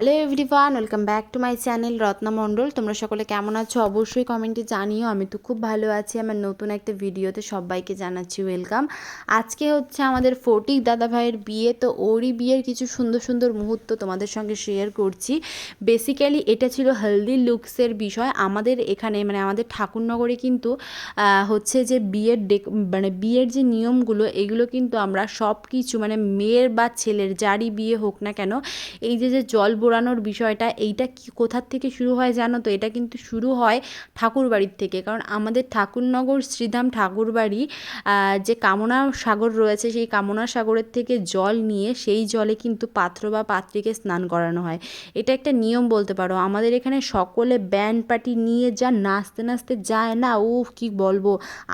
Hello everyone, welcome back to my channel Ratna Mondal. তোমরা সকলে কেমন আছো? অবশ্যই কমেন্টে জানিও। আমি তো খুব ভালো আছি। আমার নতুন একটা ভিডিওতে সবাইকে জানাচ্ছি ওয়েলকাম আজকে হচ্ছে আমাদের ফটিক দাদা ভাইয়ের বিয়ে। তো ওরই বিয়ের কিছু সুন্দর সুন্দর মুহূর্ত তোমাদের সঙ্গে শেয়ার করছি। বেসিক্যালি এটা ছিল হেলদি লুকসের বিষয়। আমাদের এখানে মানে আমাদের ঠাকুরনগরে কিন্তু হচ্ছে যে বিয়ের ডেক মানে বিয়ের যে নিয়মগুলো, এগুলো কিন্তু আমরা সব কিছু মানে মেয়ের বা ছেলের, যারই বিয়ে হোক না কেন, এই যে যে জল বোড়ানোর বিষয়টা, এইটা কি কোথার থেকে শুরু হয় জানো তো? এটা কিন্তু শুরু হয় ঠাকুরবাড়ির থেকে। কারণ আমাদের ঠাকুরনগর, শ্রীধাম ঠাকুরবাড়ি যে কামনা সাগর রয়েছে, সেই কামনা সাগরের থেকে জল নিয়ে সেই জলে কিন্তু পাত্র বা পাত্রীকে স্নান করানো হয়। এটা একটা নিয়ম বলতে পারো। আমাদের এখানে সকলে ব্যান্ড পার্টি নিয়ে যা নাচতে নাচতে যায় না ও কি বলব?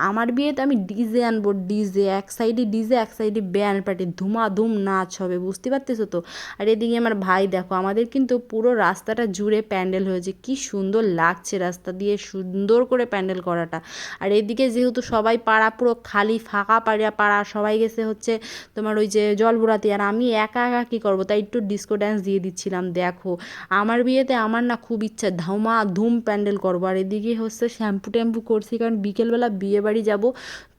আমার বিয়েতে আমি ডিজে আনব, ডিজে, এক সাইডে ডিজে, এক সাইডে ব্যান্ড পার্টি, ধুমাধুম নাচ হবে, বুঝতে পারতেছো তো? আর এদিকে আমার ভাই দেখো, আমাদের কিন্তু পুরো রাস্তাটা জুড়ে প্যান্ডেল হয়েছে। কি সুন্দর লাগছে রাস্তা দিয়ে, সুন্দর করে প্যান্ডেল করাটা। আর এদিকে যেহেতু সবাই পাড়া পুরো খালি, ফাঁকা পাড়া পাড়া সবাই গেছে হচ্ছে তোমার ওই যে জল আর আমি একা একা কী করব? তাই একটু ডিস্কো ড্যান্স দিয়ে দিচ্ছিলাম, দেখো। আমার বিয়েতে আমার না খুব ইচ্ছা, ধামা ধুম প্যান্ডেল করব। আর এদিকে হচ্ছে শ্যাম্পু ট্যাম্পু করছি কারণ বিকেলবেলা বিয়ে বাড়ি যাব।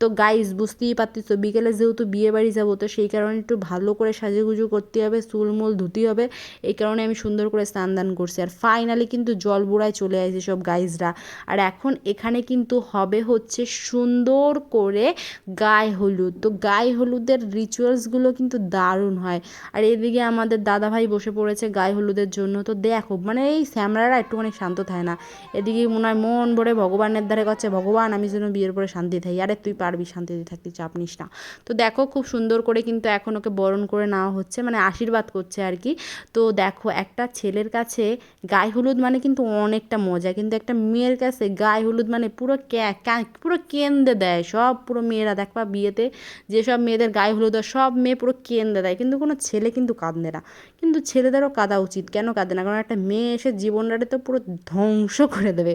তো গাইজ বুঝতেই পারতেছো, বিকেলে যেহেতু বিয়ে বাড়ি যাব, তো সেই কারণে একটু ভালো করে সাজুগুজু করতে হবে চুলমুল ধুতে হবে, এই কারণে আমি সুন্দর করে স্নান দান করছি। আর ফাইনালি কিন্তু জল বুড়ায় চলে আসে সব গাইজরা আর এখন এখানে কিন্তু হবে হচ্ছে সুন্দর করে গায়ে হলুদ। তো গায়ে হলুদের রিচুয়ালসগুলো কিন্তু দারুণ হয়। আর এদিকে আমাদের দাদাভাই বসে পড়েছে গায়ে হলুদের জন্য। তো দেখো মানে এই শ্যামলারা একটুখানি শান্ত থাকে না। এদিকে মনে হয় মন ভরে ভগবানের দ্বারে করছে, ভগবান, আমি যেন বিয়ের পরে শান্তি থাকি আরে তুই পারবি শান্তিতে থাকতে চাপ নিস না। তো দেখো খুব সুন্দর করে কিন্তু এখন ওকে বরণ করে নেওয়া হচ্ছে মানে আশীর্বাদ করছে আর কি। তো দেখো একটা ছেলের কাছে গায়ে হলুদ মানে কিন্তু অনেকটা মজা, কিন্তু একটা মেয়ের কাছে গায়ে হলুদ মানে পুরো পুরো কেন্দ্রে দেয়। সব পুরো মেয়েরা দেখবা বিয়েতে যেসব মেয়েদের গায়ে হলুদ হয়, সব মেয়ে পুরো কেন্দ্রে দেয়। কিন্তু কোনো ছেলে কিন্তু কাঁদে না। কিন্তু ছেলেদেরও কাঁদা উচিত, কেন কাঁদে না? কারণ একটা মেয়ে এসে জীবনটাকে তো পুরো ধ্বংস করে দেবে।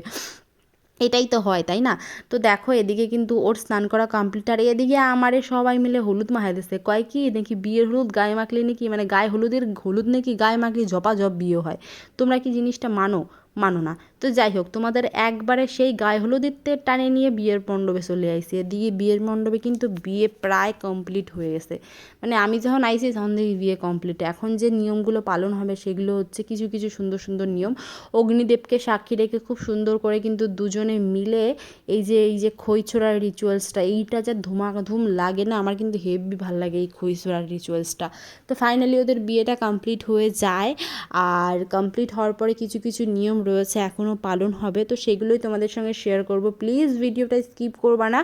এটাই তো হয়, তাই না? তো দেখো এদিকে কিন্তু ওর স্নান করা কমপ্লিট আর এদিকে আমারে সবাই মিলে হলুদ মাহাই দিচ্ছে কয় কি নাকি বিয়ের হলুদ গায়ে মাখলে নাকি মানে গায়ে হলুদের, হলুদ নাকি গায়ে মাখলে ঝপাঝপ বিয়ে হয়। তোমরা কি জিনিসটা মানো? মানো না। তো যাই হোক তোমাদের একবারে সেই গায়ে হলুদের টানে নিয়ে বিয়ের মণ্ডপে চলে আইসি। এদিকে বিয়ের মণ্ডপে কিন্তু বিয়ে প্রায় কমপ্লিট হয়ে গেছে। মানে আমি যখন আইসি, তখন দেখি বিয়ে কমপ্লিট এখন যে নিয়মগুলো পালন হবে, সেগুলো হচ্ছে কিছু কিছু সুন্দর সুন্দর নিয়ম। অগ্নিদেবকে সাক্ষী রেখে খুব সুন্দর করে কিন্তু দুজনে মিলে এই যে এই যে খই ছোড়ার রিচুয়ালসটা এইটা যা ধুমাধুম লাগে না, আমার কিন্তু হেভি ভালো লাগে এই খই ছোড়ার রিচুয়ালসটা তো ফাইনালি ওদের বিয়েটা কমপ্লিট হয়ে যায়। আর কমপ্লিট হওয়ার পরে কিছু কিছু নিয়ম রয়েছে, এখনও পালন হবে, তো সেগুলোই তোমাদের সঙ্গে শেয়ার করব। প্লিজ ভিডিওটা স্কিপ করবা না।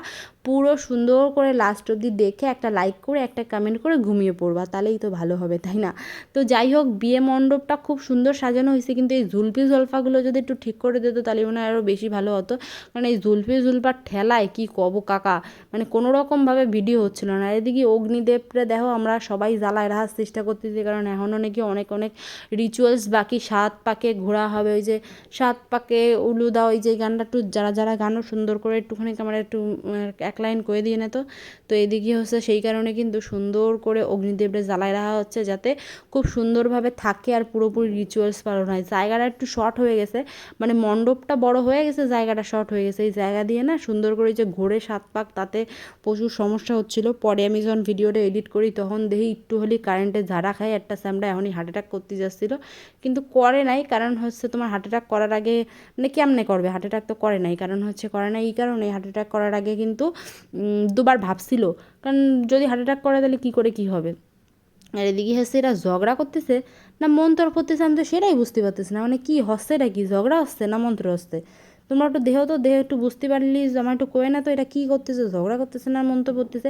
পুরো সুন্দর করে লাস্ট অবধি দেখে একটা লাইক করে একটা কমেন্ট করে ঘুমিয়ে পড়বা। তাহলেই তো ভালো হবে তাই না? তো যাই হোক বিয়ে মণ্ডপটা খুব সুন্দর সাজানো হয়েছে কিন্তু এই জুলপি জলফাগুলো যদি একটু ঠিক করে দিত তাহলে মনে হয় আরও বেশি ভালো হতো। কারণ এই জুলপি জুলপার ঠেলায় কি কব কাকা? মানে কোনো রকমভাবে ভিডিও হচ্ছিল না। এদিকে অগ্নিদেবরা দেখো আমরা সবাই জ্বালায় রাখার চেষ্টা করতেছি কারণ এখনও নাকি অনেক অনেক রিচুয়ালস বাকি। সাত পাকে ঘোরা হবে ওই যে সাত পাকে উলুদা ওই যে গানটা একটু যারা যারা গানও সুন্দর করে একটুখানি ক্যামেরা একটু উম, এক লাইন করে দিয়ে না তো। এদিকে হচ্ছে সেই কারণে কিন্তু সুন্দর করে অগ্নিদেবরে জ্বালায় রাখা হচ্ছে যাতে খুব সুন্দরভাবে থাকে আর পুরোপুরি রিচুয়ালস পালন হয়। জায়গাটা একটু শর্ট হয়ে গেছে মানে মণ্ডপটা বড় হয়ে গেছে, জায়গাটা শর্ট হয়ে গেছে। এই জায়গা দিয়ে না সুন্দর করে যে ঘোরে সাত পাক, তাতে প্রচুর সমস্যা হচ্ছিল। পরে আমি যখন ভিডিওটা এডিট করি, তখন দেখি একটু হলেই কারেন্টে ঝাড়া খায়, একটা স্যামটা এখনই হার্ট অ্যাটাক করতে যাচ্ছিল। কিন্তু করে নাই, কারণ হচ্ছে তোমার হার্ট অ্যাটাক করার আগে মানে কেমনে করবে? হার্ট অ্যাটাক তো করে নাই, কারণ হচ্ছে করে নাই। এই কারণে হার্ট অ্যাটাক করার আগে কিন্তু দুবার ভাবছিল, কারণ যদি হার্ট অ্যাটাক করে তাহলে কী করে কি হবে? আর এদিকে হচ্ছে এরা ঝগড়া করতেছে, না মন্ত্র করতেছে আমি তো সেটাই বুঝতে পারতেছি না মানে কি হচ্ছে এটা কি? ঝগড়া হচ্ছে না মন্ত্র হচ্ছে? তোমরা একটু দেহ তো, দেহ একটু বুঝতে পারলি আমার একটু কয়ে না তো, এটা কী করতেছে? ঝগড়া করতেছে না মন্ত্র পড়তেছে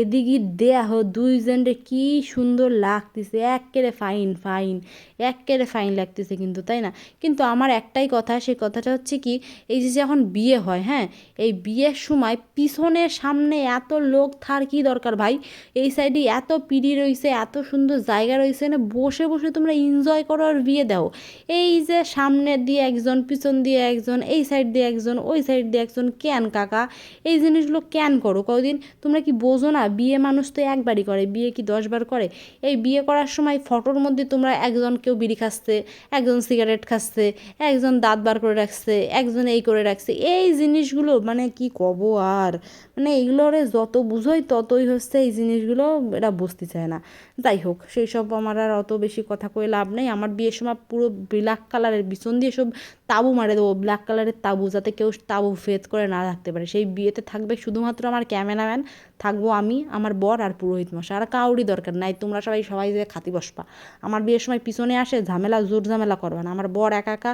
এদিকে দেহ দুইজনরে কি সুন্দর লাগতেছে একেরে ফাইন ফাইন একেরে ফাইন লাগতেছে কিন্তু, তাই না? কিন্তু আমার একটাই কথা সেই কথাটা হচ্ছে কি, এই যে যখন বিয়ে হয় হ্যাঁ এই বিয়ের সময় পিছনে সামনে এত লোক থার কি দরকার ভাই? এই সাইডে এত পিড়ি রয়েছে এত সুন্দর জায়গা রয়েছে না, বসে বসে তোমরা এনজয় করো আর বিয়ে দাও। এই যে সামনে দিয়ে একজন, পিছন দিয়ে একজন, এই সাইড সাইড দিয়ে একজন, ওই সাইড দিয়ে একজন কেন কাকা? এই জিনিসগুলো কেন করো? কদিন তোমরা কি বোঝো না? বিয়ে মানুষ তো একবারই করে। বিয়ে কি দশবার করে? এই বিয়ে করার সময় ফটোর মধ্যে তোমরা একজন কেউ বিড়ি খাচ্ছে, একজন সিগারেট খাচ্ছে, একজন দাঁত বার করে রাখছে, একজন এই করে রাখছে। এই জিনিসগুলো মানে কি কব আর? মানে এইগুলোরে যত বুঝোই ততই হচ্ছে এই জিনিসগুলো এরা বুঝতে চায় না। যাই হোক সেই সব আমার আর অত বেশি কথা কয়ে লাভ নেই। আমার বিয়ের সময় পুরো ব্ল্যাক কালারের বিছন দিয়ে সব তাবু মারে দেবো। ব্ল্যাক কালারের তাবু, যাতে কেউ তাবু ফেদ করে না থাকতে পারে। সেই বিয়েতে থাকবে শুধুমাত্র আমার ক্যামেরাম্যান, থাকব আমি, আমার বর আর পুরোহিত মশা আর কাউরই দরকার নাই, তোমরা সবাই সবাই যে খাতি বসবা। আমার বিয়ের সময় পিছনে আসে, ঝামেলা, জোর ঝামেলা করবে না। আমার বর একা একা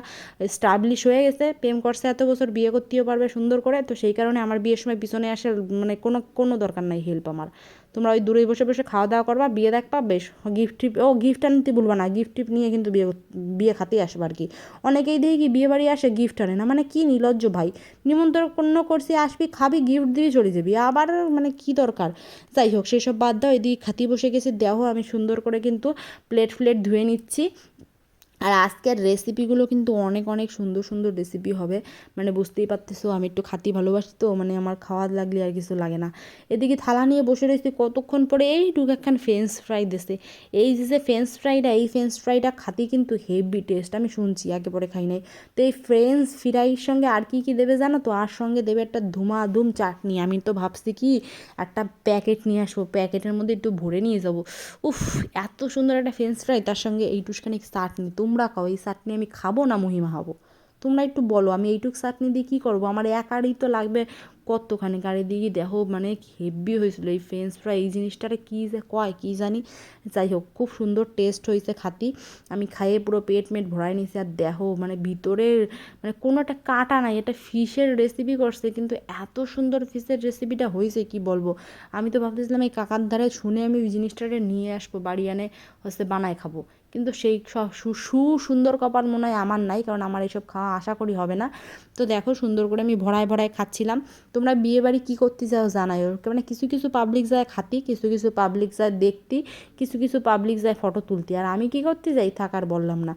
স্টাবলিশ হয়ে গেছে, প্রেম করছে, এত বছর বিয়ে করতেও পারবে সুন্দর করে। তো সেই কারণে আমার বিয়ের সময় পিছনে আসে মানে কোনো কোনো দরকার নাই হেল্প আমার। তোমরা ওই দূরে বসে বসে খাওয়া দাওয়া করবা, বিয়ে দেখবা, বেশ গিফট টিপ ও গিফট আনতে বলবা না গিফট টিপ নিয়ে কিন্তু বিয়ে বিয়ে খাতেই আসবে আর কি। অনেকেই দেখি কি বিয়ে বাড়ি আসে গিফট আনে না মানে কী নির্লজ্জ ভাই। নিমন্ত্রণ করছি, আসবি, খাবি গিফট দিয়ে চলে যাবি। আবার মানে কি দরকার? যাই হোক সেই সব বাদ দাও, এদিকে খাতি বসে গেছে দেহ আমি সুন্দর করে কিন্তু প্লেট ফ্লেট ধুয়ে নিচ্ছি। আর আজকের রেসিপিগুলো কিন্তু অনেক অনেক সুন্দর সুন্দর রেসিপি হবে। মানে বুঝতেই পারতেছো, আমি একটু খাতি ভালোবাসি তো মানে আমার খাওয়া লাগলে আর কিছু লাগে না। এদিকে থালা নিয়ে বসে রয়েছি, কতক্ষণ পরে এইটুকু একখান ফ্রেঞ্চ ফ্রাই দিছে। এই যে ফ্রেঞ্চ ফ্রাইটা এই ফ্রেঞ্চ ফ্রাইটা খাতি কিন্তু হেভি টেস্ট আমি শুনছি আগে পরে খাই নাই। তো এই ফ্রেঞ্চ ফ্রাইয়ের সঙ্গে আর কি কি দেবে জানো তো? আর সঙ্গে দেবে একটা ধুমাধুম চাটনি। আমি তো ভাবছি কি, একটা প্যাকেট নিয়ে আসব প্যাকেটের মধ্যে একটু ভরে নিয়ে যাব। উফ, এত সুন্দর একটা ফ্রেঞ্চ ফ্রাই তার সঙ্গে এই এইটুখানি চাটনি। তোমরা খাও, এই চাটনি আমি খাব না মহিমা হব তোমরা একটু বলো, আমি এইটুক চাটনি দিয়ে কী করব? আমার একারই তো লাগবে কতখানি? গাড়ি দিয়ে দেখো মানে হেভি হয়েছিল এই ফ্রেঞ্চ ফ্রাই এই জিনিসটারে কী যে কয়, কী জানি? যাই হোক, খুব সুন্দর টেস্ট হয়েছে খাতি আমি খাইয়ে পুরো পেট মেট ভরাই নিয়েছি। আর দেখো মানে ভিতরের মানে কোনো একটা কাটা নাই, এটা ফিশের রেসিপি করছে, কিন্তু এত সুন্দর ফিশের রেসিপিটা হয়েছে, কি বলব? আমি তো ভাবতেছিলাম এই কাকার ধারে শুনে আমি ওই জিনিসটারে নিয়ে আসব, বাড়ি আনে হচ্ছে বানায় খাব। কিন্তু সেই সুন্দর কপাল মনে হয় আমার নাই, কারণ আমার এইসব খাওয়া আশা করি হবে না। তো দেখো সুন্দর করে আমি ভরায় ভরায় খাচ্ছিলাম। তোমরা বিয়ে বাড়ি কী করতে চাও জানাই মানে কিছু কিছু পাবলিক যায় খাতি, কিছু কিছু পাবলিক যায় দেখতি, কিছু কিছু পাবলিক যায় ফটো তুলতি। আর আমি কি করতে যাই থাকার বললাম না।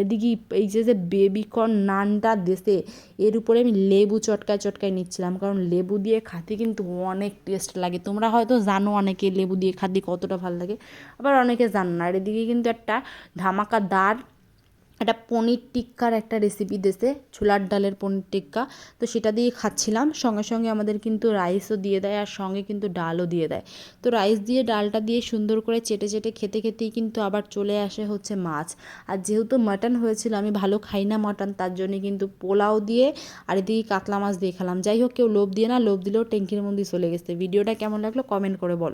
এদিকে এই যে যে বেবিকর্ন নানটা দেশে, এর উপরে আমি লেবু চটকায় চটকায় নিচ্ছিলাম। কারণ লেবু দিয়ে খাতে কিন্তু অনেক টেস্ট লাগে। তোমরা হয়তো জানো অনেকে লেবু দিয়ে খাতে কতটা ভালো লাগে, আবার অনেকে জানো না। আর এদিকে কিন্তু একটা ধামাকাদার একটা পনির টিক্কার একটা রেসিপি দেশে ছোলার ডালের পনির টিক্কা। তো সেটা দিয়ে খাচ্ছিলাম, সঙ্গে সঙ্গে আমাদের কিন্তু রাইসও দিয়ে দেয়, আর সঙ্গে কিন্তু ডালও দিয়ে দেয়। তো রাইস দিয়ে, ডালটা দিয়ে সুন্দর করে চেটে চেটে খেতে খেতেই কিন্তু আবার চলে আসে হচ্ছে মাছ। আর যেহেতু মাটন হয়েছিল, আমি ভালো খাই না মাটন তার জন্যে কিন্তু পোলাও দিয়ে আর এদিকে কাতলা মাছ দিয়ে খেলাম। যাই হোক, কেউ লোভ দিয়ে না, লোভ দিলেও ট্যাঙ্কির মধ্যে চলে গেছে। ভিডিওটা কেমন লাগল কমেন্ট করে বল।